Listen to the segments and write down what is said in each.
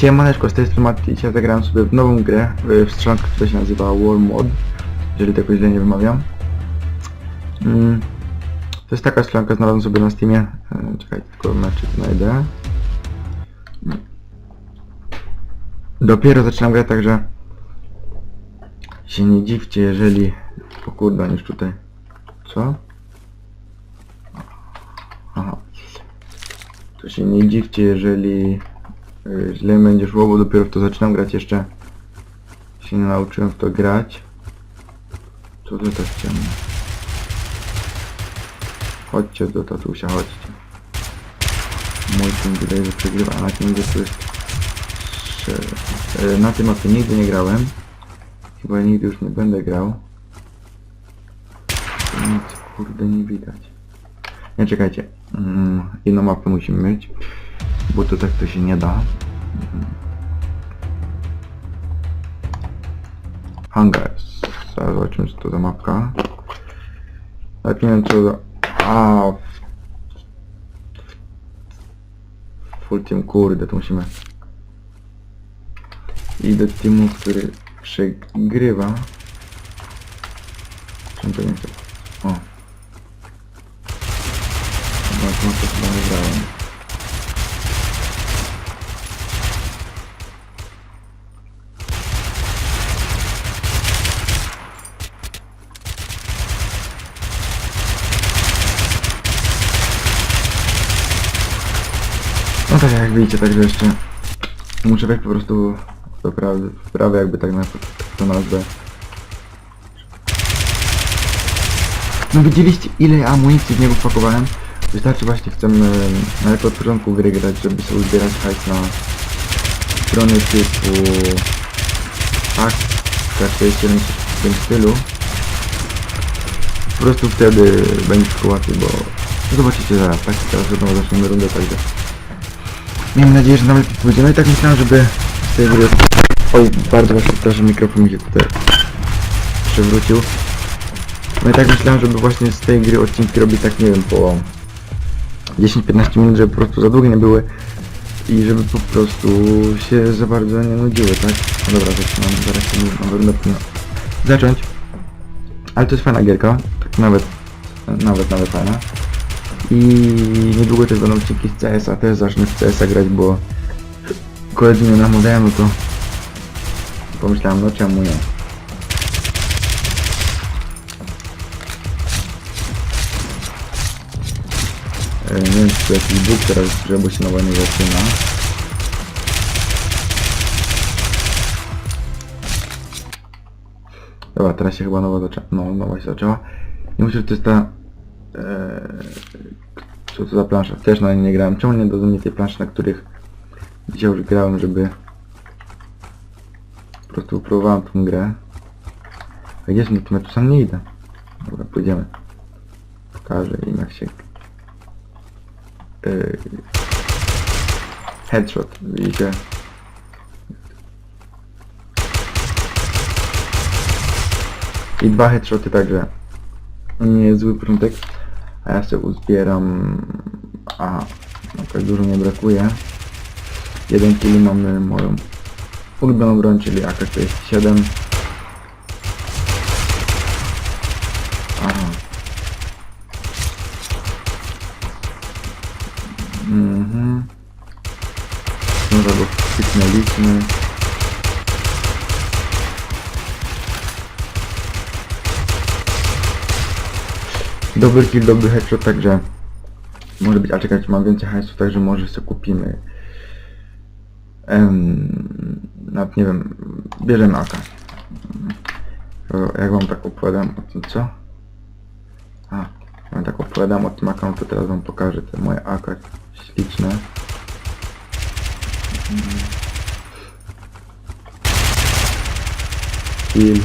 Siemaneczko, z tej strony dzisiaj zagrałem sobie w nową grę, w strzelankę, która się nazywa War Mod, jeżeli tego źle nie wymawiam. Mm, to jest taka strzelanka, znalazłem sobie na Steamie, e, czekaj, tylko meczyk znajdę. Dopiero zaczynam grać, także się nie dziwcie, jeżeli... O kurde, już tutaj... Co? Aha. To się nie dziwcie, jeżeli źle będzie szło, bo dopiero w to zaczynam grać jeszcze. Się nie nauczyłem w to grać. Co to tak ciemno? Chodźcie do tatusia, chodźcie. Mój team wydaje, że przegrywa, a na tym to jest... Strze- y, Na tym mapie nigdy nie grałem. Chyba nigdy już nie będę grał. Nic kurde nie widać. Nie czekajcie. Mm, jedną mapę musimy mieć. Bo to tak to się nie da. Hangars. Zaraz zobaczymy co to za mapka. Nawet nie wiem co za... A. Full team, kurde, to musimy... I do teamu, który przegrywa. Czym to nie chcę? O. Chyba to to chyba nie grałem. No tak jak widzicie, także jeszcze muszę wejść po prostu do prawy, w prawe jakby tak na to nazwę. No widzieliście ile amunicji w niego wpakowałem? Wystarczy właśnie chcemy najlepiej od początku gry grać, żeby sobie zbierać hajs na strony typu tak, K47 w tym stylu. Po prostu wtedy będzie łatwiej, bo zobaczycie zaraz, tak? Teraz wiadomo zaczniemy rundę, także Miejmy nadzieję, że nawet pójdziemy. I tak myślałem, żeby z tej gry... Oj, bardzo właśnie przepraszam, mikrofon mi się tutaj przewrócił. No i tak myślałem, żeby właśnie z tej gry odcinki robić tak, nie wiem, po 10-15 minut, żeby po prostu za długie nie były i żeby po prostu się za bardzo nie nudziły, tak? No dobra, zaczynam, zaraz się powinno zacząć. Ale to jest fajna gierka, tak nawet, nawet, nawet fajna. I niedługo też będą odcinki z CS-a, też zacznę w CS-a grać, bo koledzy mnie namawiają, no to pomyślałem, no czemu nie. E, Nie wiem, czy to jakiś bóg teraz, że bo się nowa nie zaczyna. Dobra, teraz się chyba nowa zaczęła. No, nowa się zaczęła. Nie myślę, że to jest ta... E, co to za plansza? Też na niej nie grałem. Czemu nie dadzą mi tej planszy, na których dzisiaj już grałem, żeby... Po prostu próbowałem tą grę. A gdzie tu? Ja tu sam nie idę. Dobra, pójdziemy. Pokażę im jak się Yy, headshot, widzicie? I dwa headshoty także nie zły. A ja sobie uzbieram... Aha, no tak dużo nie brakuje. Jeden kill mamy moją ulubioną broń, czyli AK-47. Aha. Mhm. Może go wstyknęliśmy. Dobry kill, dobry headshot, także może być, a czekać, mam więcej hajsu, także może sobie kupimy em, nawet nie wiem, bierzemy AK. Jak wam tak opowiadam o tym, co? A, wam tak opowiadam o tym AK, to teraz wam pokażę te moje AK śliczne. Kill.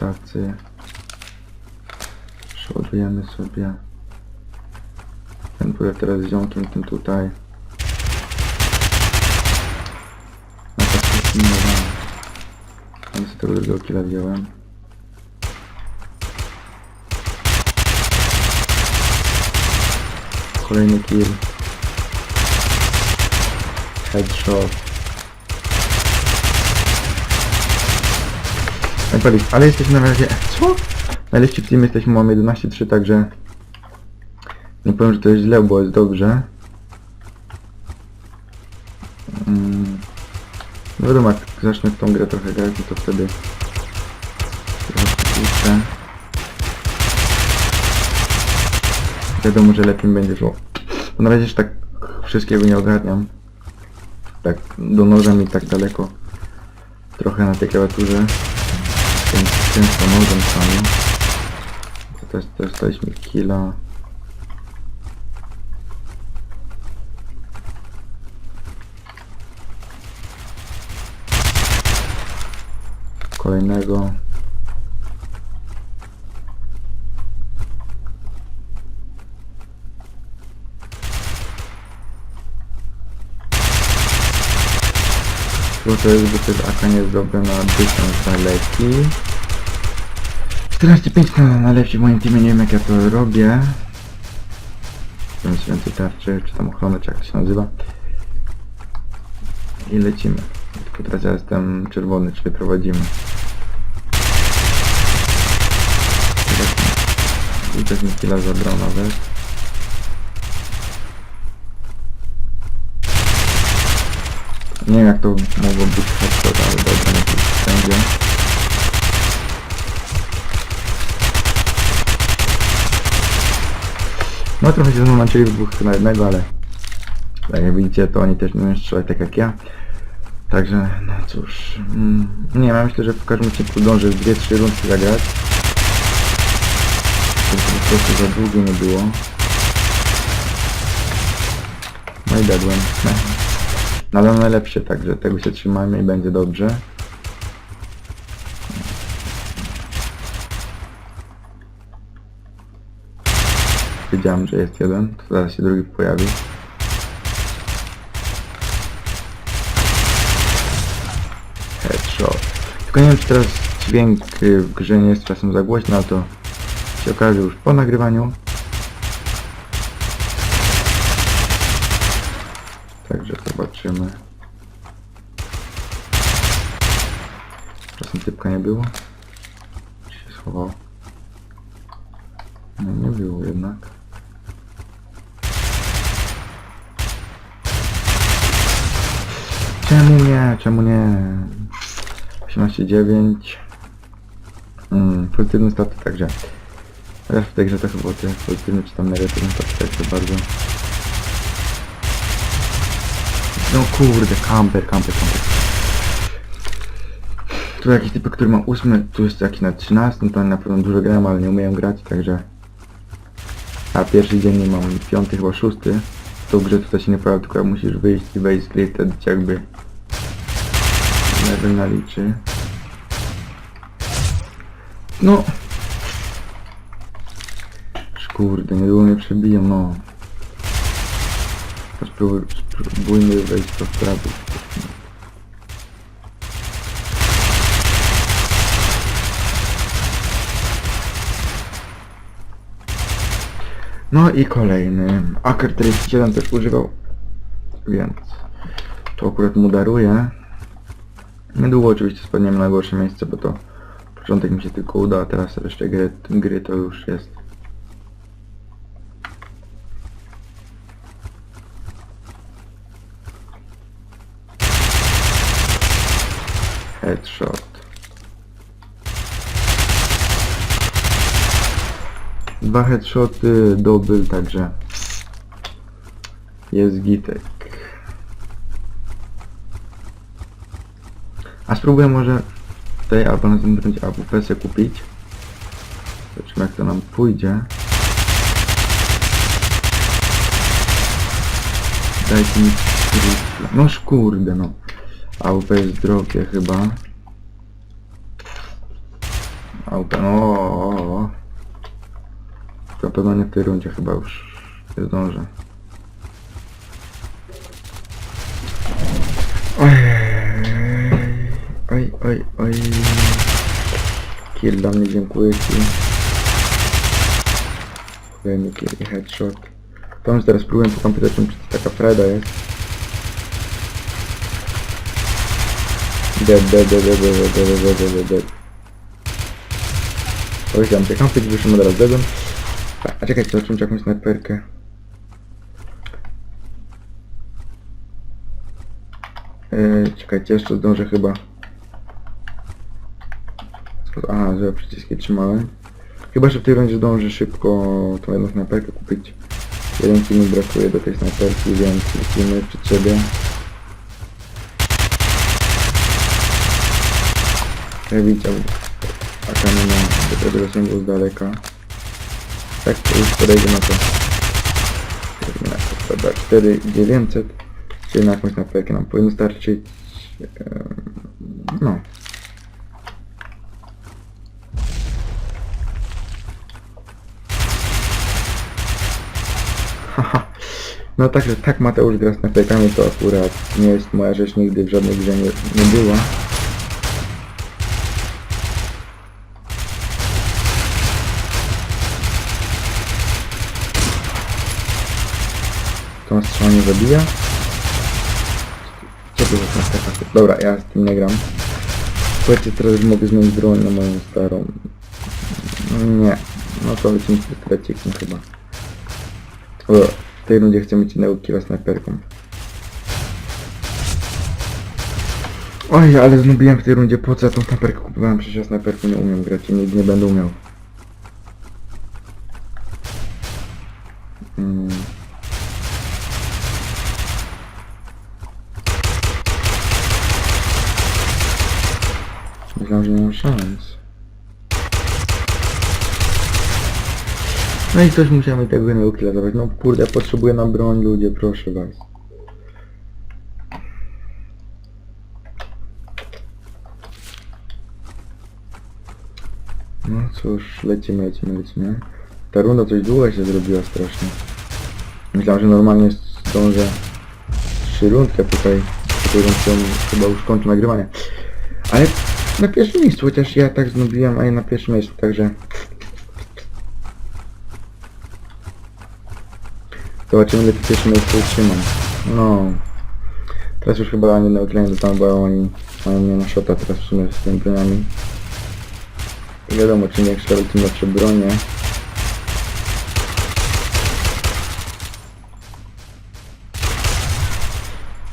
Cacy. Przeładujemy sobie. Ten pójdę teraz z ziomkiem, tym tutaj. Na tak nie Tam z tego drugiego killa wziąłem. Kolejny kill. Headshot. Ale jesteśmy na razie... Co? Najlepsi w teamie jesteśmy, mamy 11-3, także... Nie powiem, że to jest źle, bo jest dobrze. Mm. No wiadomo, jak zacznę w tą grę trochę grać, no to wtedy... Trochę puszczę. Wiadomo, że lepiej będzie szło. Na razie jeszcze tak wszystkiego nie ogarniam. Tak do noża mi tak daleko. Trochę na tej klawiaturze. Często nożem sami. Też, daliśmy killa. Kolejnego. Bo to jest, to jest AK nie jest dobre na dystans daleki. 14-5 na najlepsi w moim teamie, nie wiem jak ja to robię. Więc więcej tarczy, czy tam ochrony, czy jak to się nazywa. I lecimy. Tylko teraz ja jestem czerwony, czyli prowadzimy. I też mi chwila zabrał nawet. Nie wiem jak to mogło być headshot, ale dobra, nie będzie. No trochę się zmęczyli w dwóch na jednego, ale jak widzicie to oni też nie umieją strzelać tak jak ja. Także no cóż. Mm, nie ja myślę, że w każdym odcinku w 2-3 rundki zagrać. To po prostu za długo nie było. No i dadłem. Ale najlepsze, także tego się trzymajmy i będzie dobrze. Wiedziałem, że jest jeden, to zaraz się drugi pojawi. Headshot. Tylko nie wiem, czy teraz dźwięk w grze nie jest czasem za głośno, ale to się okaże już po nagrywaniu. Także zobaczymy. Czasem typka nie było? Czy się schował? No nie było jednak. Czemu nie? Czemu nie? 18-9 mm, Pozytywne staty także Raz w tej grze to chyba te pozytywne czy tam negatywne staty także bardzo No kurde, camper, camper, camper Tu jakiś typ, który ma 8, tu jest jakiś na 13, to na pewno dużo gram, ale nie umieją grać, także a pierwszy dzień nie mam piąty, chyba szósty. Tą grze tutaj się nie pojawia, tylko musisz wyjść i wejść z gry, wtedy ci jakby level naliczy. No. Kurde, niedługo mnie przebiją, no. Spróbuj, spróbujmy wejść to w No i kolejny. Aker 47 też używał. Więc to akurat mu daruję. Niedługo oczywiście spadniemy na gorsze miejsce, bo to początek mi się tylko uda, a teraz jeszcze gry, gry to już jest. Headshot. Dwa headshoty, double, także jest gitek. A spróbuję może tej albo na tym będzie AWP kupić. Zobaczymy jak to nam pójdzie. Dajcie mi skrót. No kurde no. AWP jest drogie chyba. AWP no. Na pewno nie w tej rundzie chyba już nie zdążę. Oj, oj, oj. Kill dla mnie, dziękuję ci. Kolejny kill i headshot. Tam teraz próbuję pokompytować, czy to taka Freda jest. Dead, dead, dead, dead, dead, dead, dead, dead, dead. Powiedziałem, że kampy wyszłem od razu deadem. A czekajcie, czy jakąś snajperkę. Yy, czekajcie, jeszcze zdążę chyba. A, że przyciski trzymałem. Chyba, że w tej rundzie zdążę szybko tą jedną snajperkę kupić. Jeden kill mi brakuje do tej snajperki, więc lecimy przed siebie. Jak widzicie, akamy na do tego zasięgu z daleka. Tak, to już podejdzie na to. Dobra, 4900, czyli na jakąś snajperkę nam powinno starczyć. No. Haha. No także tak Mateusz gra z snajperkami to akurat nie jest moja rzecz nigdy w żadnej grze nie, nie była. To nas strzała nie zabija. Co to za? Dobra, ja z tym nie gram. Słuchajcie, teraz mogę zmienić broń na moją starą. No Nie. No to lecimy z pystrecikiem chyba. O, w tej rundzie chcę mieć innego killa snajperką. Oj, ale znubiłem w tej rundzie, po co ja tą snajperkę kupowałem? Przecież ja snajperką nie umiem grać i nigdy nie będę umiał. No i coś musiałem tego jednego killa zabrać. No kurde, potrzebuję na broń ludzie, proszę was. No cóż, lecimy, lecimy, lecimy. Ta runda coś długa się zrobiła strasznie. Myślałem, że normalnie zdążę trzy rundkę tutaj. Rundkę chyba już kończę nagrywanie. Ale na pierwszym miejscu, chociaż ja tak znubiłem, a ja na pierwszym miejscu, także... Zobaczymy ile to pierwsze miejsce utrzymam. No. Teraz już chyba ani jednego klienta dostanę, bo oni mają mnie na shota teraz w sumie z tymi broniami. Nie wiadomo czy nie strzelą tym lepsze bronie.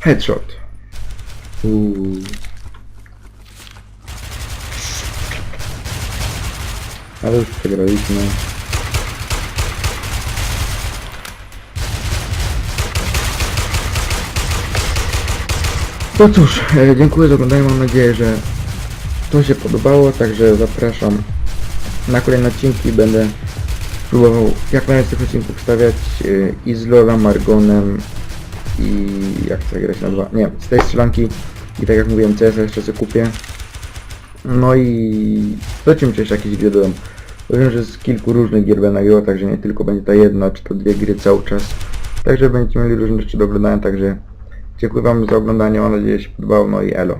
Headshot. Uuu. Ale już przegraliśmy. No cóż, e, dziękuję za oglądanie, mam nadzieję, że to się podobało, także zapraszam na kolejne odcinki, będę próbował jak najwięcej tych odcinków wstawiać e, i z Lola, Margonem i jak chcę grać na dwa, nie, z tej strzelanki. I tak jak mówiłem CS jeszcze sobie kupię. No i zobaczymy czy jeszcze jakieś gry dodam. Wiem, że z kilku różnych gier będę nagrywał, także nie tylko będzie ta jedna czy to dwie gry cały czas. Także będziecie mieli różne rzeczy do oglądania, także dziękuję wam za oglądanie, mam nadzieję, że się podobało, no i elo